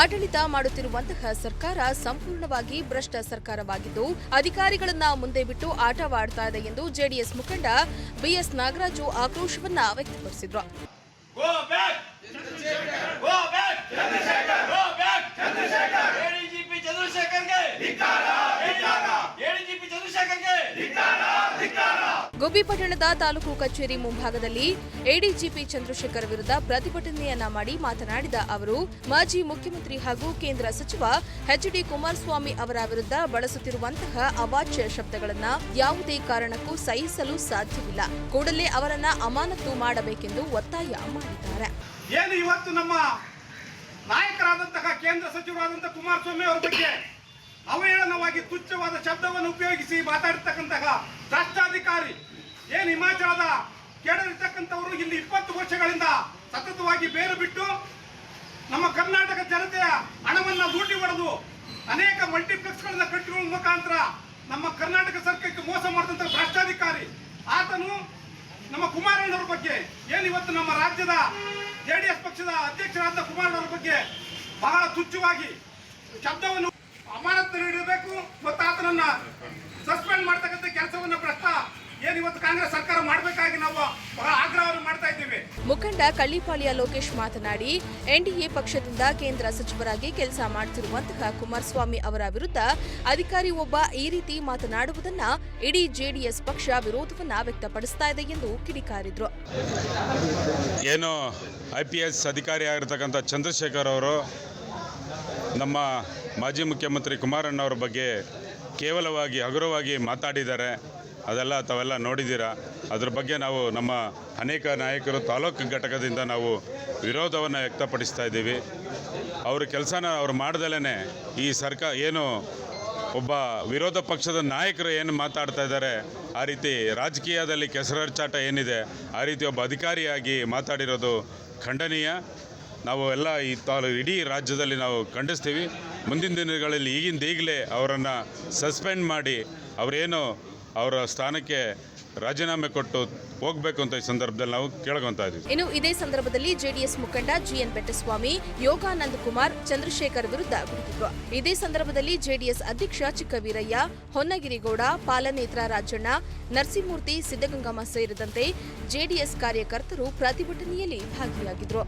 ಆಡಳಿತ ಮಾಡುತ್ತಿರುವಂತಹ ಸರ್ಕಾರ ಸಂಪೂರ್ಣವಾಗಿ ಭ್ರಷ್ಟ ಸರ್ಕಾರವಾಗಿದ್ದು ಅಧಿಕಾರಿಗಳನ್ನ ಮುಂದೆ ಬಿಟ್ಟು ಆಟವಾಡ್ತಾ ಇದೆ ಎಂದು ಜೆಡಿಎಸ್ ಮುಖಂಡ ಬಿಎಸ್ ನಾಗರಾಜು ಆಕ್ರೋಶವನ್ನ ವ್ಯಕ್ತಪಡಿಸಿದ್ರು. ಗುಬ್ಬಿ ಪಟ್ಟಣದ ತಾಲೂಕು ಕಚೇರಿ ಮುಂಭಾಗದಲ್ಲಿ ಎಡಿಜಿಪಿ ಚಂದ್ರಶೇಖರ್ ವಿರುದ್ಧ ಪ್ರತಿಭಟನೆಯನ್ನ ಮಾಡಿ ಮಾತನಾಡಿದ ಅವರು, ಮಾಜಿ ಮುಖ್ಯಮಂತ್ರಿ ಹಾಗೂ ಕೇಂದ್ರ ಸಚಿವ ಎಚ್ ಡಿ ಕುಮಾರಸ್ವಾಮಿ ಅವರ ವಿರುದ್ಧ ಬಳಸುತ್ತಿರುವಂತಹ ಅವಾಚ್ಯ ಶಬ್ದಗಳನ್ನು ಯಾವುದೇ ಕಾರಣಕ್ಕೂ ಸಹಿಸಲು ಸಾಧ್ಯವಿಲ್ಲ. ಕೂಡಲೇ ಅವರನ್ನ ಅಮಾನತು ಮಾಡಬೇಕೆಂದು ಒತ್ತಾಯ ಮಾಡಿದ್ದಾರೆ. ಏನು ಇವತ್ತು ನಮ್ಮ ನಾಯಕರಾದಂತಹ ಕೇಂದ್ರ ಸಚಿವರಾದಂತಹ ಕುಮಾರಸ್ವಾಮಿ ಅವರ ಬಗ್ಗೆ ಅವಹೇಳನವಾಗಿ ತುಚ್ಛವಾದ ಶಬ್ದವನ್ನು ಉಪಯೋಗಿಸಿ ಮಾತಾಡಿರ್ತಕ್ಕಂತಹ ಭ್ರಷ್ಟಾಧಿಕಾರಿ ಏನು ಹಿಮಾಚಲದ ಕೇಳಲಿರ್ತಕ್ಕಂಥವರು ಇಲ್ಲಿ ಇಪ್ಪತ್ತು ವರ್ಷಗಳಿಂದ ಸತತವಾಗಿ ಬೇರು ಬಿಟ್ಟು ನಮ್ಮ ಕರ್ನಾಟಕ ಜನತೆಯ ಹಣವನ್ನ ಲೂಟಿ ಹೊಡೆದು ಅನೇಕ ಮಲ್ಟಿಪ್ಲೆಕ್ಸ್ಗಳನ್ನ ಕಟ್ಟಿರುವ ಮುಖಾಂತರ ನಮ್ಮ ಕರ್ನಾಟಕ ಸರ್ಕಾರಕ್ಕೆ ಮೋಸ ಮಾಡಿದಂತ ಭ್ರಷ್ಟಾಧಿಕಾರಿ ಆತನು ನಮ್ಮ ಕುಮಾರಣ್ಣವ್ರ ಬಗ್ಗೆ, ಏನು ಇವತ್ತು ನಮ್ಮ ರಾಜ್ಯದ ಜೆ ಡಿ ಎಸ್ ಪಕ್ಷದ ಅಧ್ಯಕ್ಷರಾದ ಕುಮಾರಣ್ಣವ್ರ ಬಗ್ಗೆ ಬಹಳ ತುಚ್ಛವಾಗಿ ಶಬ್ದವನ್ನು ಅಮಾನತ್ತು ನೀಡಬೇಕು ಮತ್ತು ಆತನನ್ನ ಸಸ್ಪೆಂಡ್ ಮಾಡ್ತಕ್ಕಂಥ ಕೆಲಸವನ್ನು ಭ್ರಷ್ಟ ಇವತ್ತು ಕಾಂಗ್ರೆಸ್ ಸರ್ಕಾರ ಮಾಡಬೇಕಾಗಿ ನಾವು ಬಹಳ ಆಗ್ರಹವನ್ನು ಮಾಡ್ತಾ ಇದ್ದೇವೆ. ಮುಖಂಡ ಕಳ್ಳಿಪಾಳ್ಯ ಲೋಕೇಶ್ ಮಾತನಾಡಿ ಎನ್ಡಿಎ ಪಕ್ಷದಿಂದ ಕೇಂದ್ರ ಸಚಿವರಾಗಿ ಕೆಲಸ ಮಾಡುತ್ತಿರುವಂತಹ ಕುಮಾರಸ್ವಾಮಿ ಅವರ ವಿರುದ್ಧ ಅಧಿಕಾರಿ ಒಬ್ಬ ಈ ರೀತಿ ಮಾತನಾಡುವುದನ್ನ ಇಡೀ ಜೆಡಿಎಸ್ ಪಕ್ಷ ವಿರೋಧವನ್ನ ವ್ಯಕ್ತಪಡಿಸ್ತಾ ಇದೆ ಎಂದು ಕಿಡಿಕಾರಿದ್ರು. ಏನು ಐ ಪಿ ಎಸ್ ಅಧಿಕಾರಿಯಾಗಿರ್ತಕ್ಕಂಥ ಚಂದ್ರಶೇಖರ್ ಅವರು ನಮ್ಮ ಮಾಜಿ ಮುಖ್ಯಮಂತ್ರಿ ಕುಮಾರಣ್ಣವ್ರ ಬಗ್ಗೆ ಕೇವಲವಾಗಿ ಹಗುರವಾಗಿ ಮಾತಾಡಿದ್ದಾರೆ. ಅದೆಲ್ಲ ತಾವೆಲ್ಲ ನೋಡಿದ್ದೀರಾ? ಅದ್ರ ಬಗ್ಗೆ ನಾವು ನಮ್ಮ ಅನೇಕ ನಾಯಕರು ತಾಲೂಕು ಘಟಕದಿಂದ ನಾವು ವಿರೋಧವನ್ನು ವ್ಯಕ್ತಪಡಿಸ್ತಾ ಇದ್ದೀವಿ. ಅವ್ರ ಕೆಲಸನ ಅವ್ರು ಮಾಡ್ದಲೇ ಈ ಸರ್ಕಾರ ಏನು ಒಬ್ಬ ವಿರೋಧ ಪಕ್ಷದ ನಾಯಕರು ಏನು ಮಾತಾಡ್ತಾ ಇದ್ದಾರೆ, ಆ ರೀತಿ ರಾಜಕೀಯದಲ್ಲಿ ಕೆಸರಚಾಟ ಏನಿದೆ, ಆ ರೀತಿ ಒಬ್ಬ ಅಧಿಕಾರಿಯಾಗಿ ಮಾತಾಡಿರೋದು ಖಂಡನೀಯ. ನಾವು ಎಲ್ಲ ಈ ತಾಲೂ ಇಡೀ ರಾಜ್ಯದಲ್ಲಿ ನಾವು ಖಂಡಿಸ್ತೀವಿ. ಮುಂದಿನ ದಿನಗಳಲ್ಲಿ ಈಗಿಂದ ಈಗಲೇ ಅವರನ್ನು ಸಸ್ಪೆಂಡ್ ಮಾಡಿ ಅವರೇನು ಅವರ ಸ್ಥಾನಕ್ಕೆ ರಾಜೀನಾಮೆ ಕೊಟ್ಟು ಹೋಗಬೇಕು ಅಂತ ಈ ಸಂದರ್ಭದಲ್ಲಿ ನಾವು ಕೇಳ್ಕೊಂತ ಇದ್ದೀವಿ. ಇನ್ನು ಇದೇ ಸಂದರ್ಭದಲ್ಲಿ ಜೆಡಿಎಸ್ ಮುಖಂಡ ಜಿಎನ್ ಬೆಟ್ಟಸ್ವಾಮಿ ಯೋಗಾನಂದ ಕುಮಾರ್, ಚಂದ್ರಶೇಖರ್ ವಿರುದ್ಧ ಗುರುತಿದ್ರು ಇದೇ ಸಂದರ್ಭದಲ್ಲಿ ಜೆಡಿಎಸ್ ಅಧ್ಯಕ್ಷ ಚಿಕ್ಕವೀರಯ್ಯ, ಹೊನ್ನಗಿರಿಗೌಡ, ಪಾಲನೇತ್ರ ರಾಜಣ್ಣ, ನರಸಿಂಹಮೂರ್ತಿ, ಸಿದ್ದಗಂಗಮ್ಮ ಸೇರಿದಂತೆ ಜೆಡಿಎಸ್ ಕಾರ್ಯಕರ್ತರು ಪ್ರತಿಭಟನೆಯಲ್ಲಿ ಭಾಗಿಯಾಗಿದ್ರು.